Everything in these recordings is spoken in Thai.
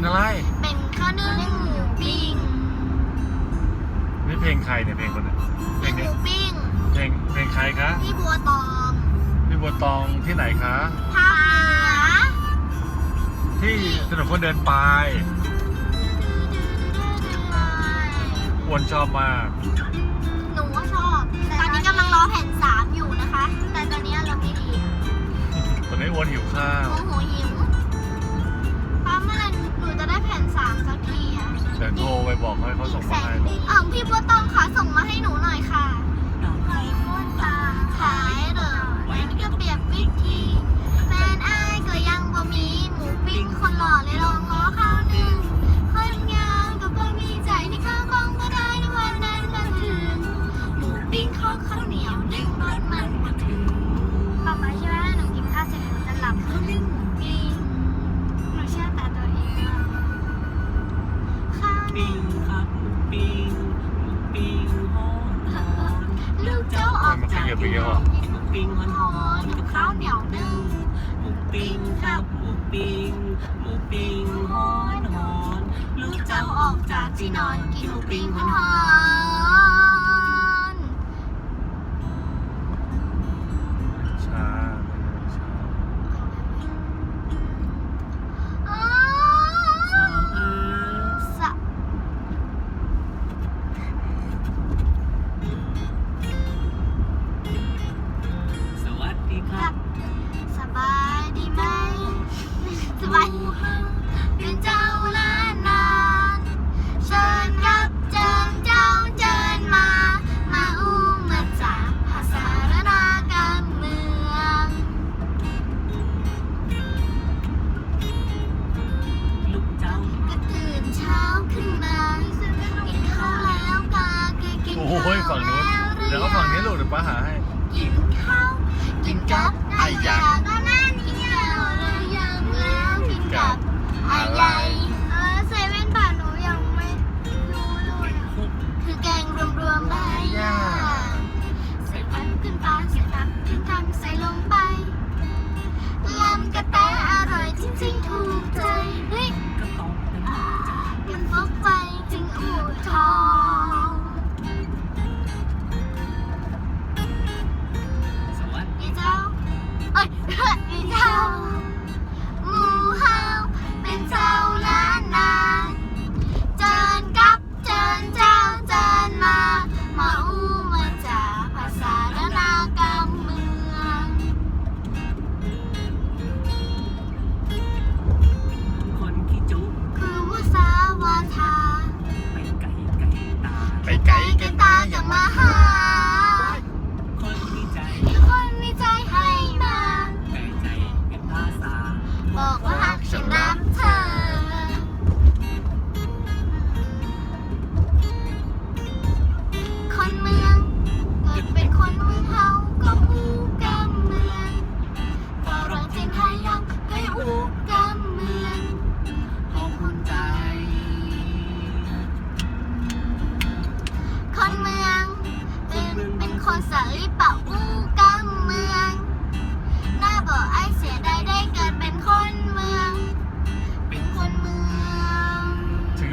เป็นอะไร เป็นข้าวนึ่งหมูปิ้งนี่เพลงใครเนี่ยเพลงคนไหนเพลงหนี้มูปิ้งเพลงเพลงใครคะที่บัวตองพี่บัวตองที่ไหนคะภาคเหนือที่ถนนคนเดินปลายอ้วนชอบมากหนูก็ชอบ ตอนนี้กำลังรอแผ่นสามอยู่นะคะ แต่ตอนนี้เราไม่ดี ตอนนี้อ้วนหิวข้าวโมโหหิว บอกให้เขาส่งแสมานให้ดีอ่าวพี่บัวตองค่ะส่งมาให้หนูหน่อยค่ะต่างคนคนตาขายเหรอวันนี้ก็เปรียบวิธี แฟนอายก็ยังบ่มีหมูปิ้งคนหล่อเลยลอง ออกจากหมูปิ้งหอนหอนกับข้าวเหนียวนึ่งหมูปิ้งครับหมูปิ้งหมูปิ้งหอนหอนลูกเจ้าออกจากที่นอนกินหมูปิ้งหอนหอน ป้าหาให้ กินข้าวกินกับไอ้ยาก็นั่นกินแล้วหรือยังแล้วกินกับอ้ใหญ่เออเซเว่นบาทหนูยังไม่รู้เลยอะคือแกงรวมๆหลายอย่าใส่พันขึ้นปลาใส่ผักขึ้นทำใส่ลงไปลำกระแตอร่อยจริงๆถูกใจเฮ้ยก็ตอบเป็นลูกจ้ามันฟกไปจึงอู่ทอง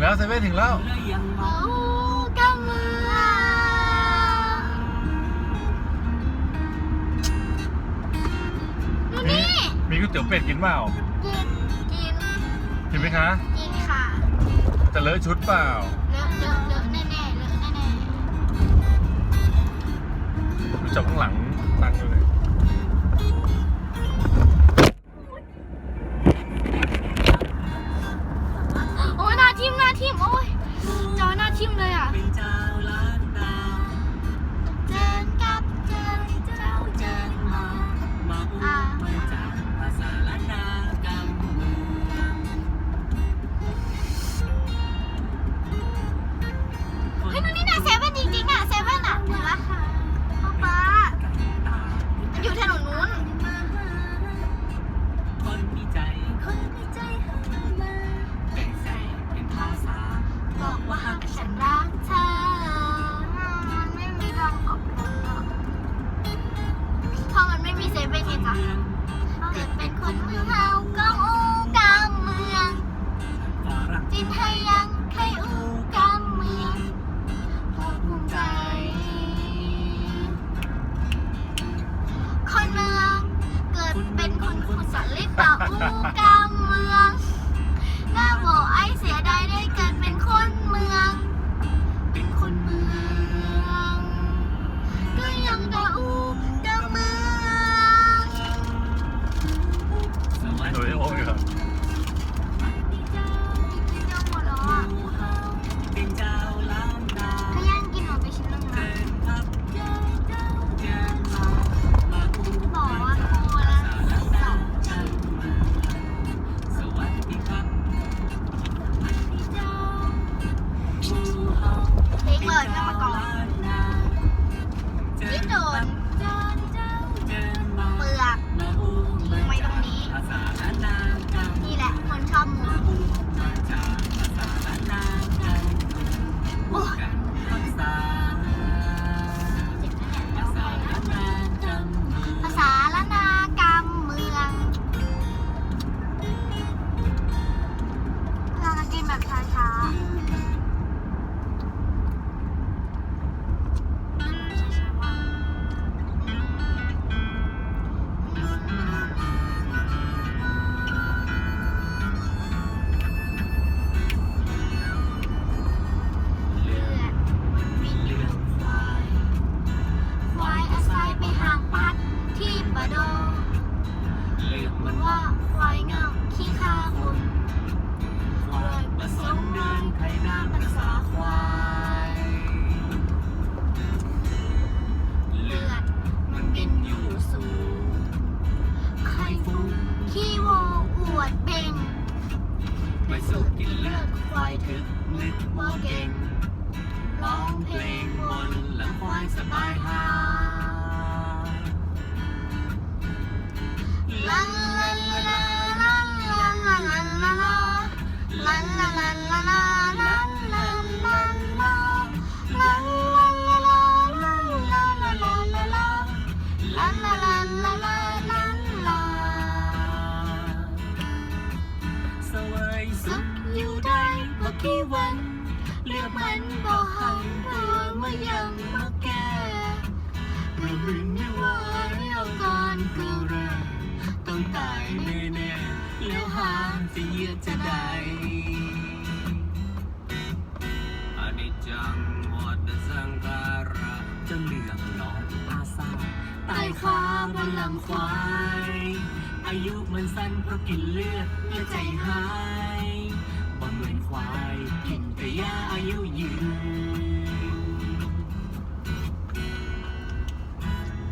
แล้วเซเว่นถึงแล้วมีมีก๋วยเตี๋ยวเป็ดกินเปล่ากินกินกินไหมคะ กินค่ะจะเลอะชุดเปล่า เลอะเลอะเลอะแน่ๆเลอะแน่ๆ ดูจับข้างหลังตังค์เลย ถึกนึกว่าเก่ง ร้องเพลงบนหลังควายสบายหา วันเลือกมันบ่หันตัวเมื่อยังบ่แก่เมื่อมึงไม่ไหวเอาก่อนกูแรกต้องตายแน่ๆแล้วหาจะเยือจะได้อนิจจังวัฏสังขาราจะเหลืองหลอดอาซาตายคาบนหลังควาย อายุมันสั้นเพราะกินเลือดและใจหาย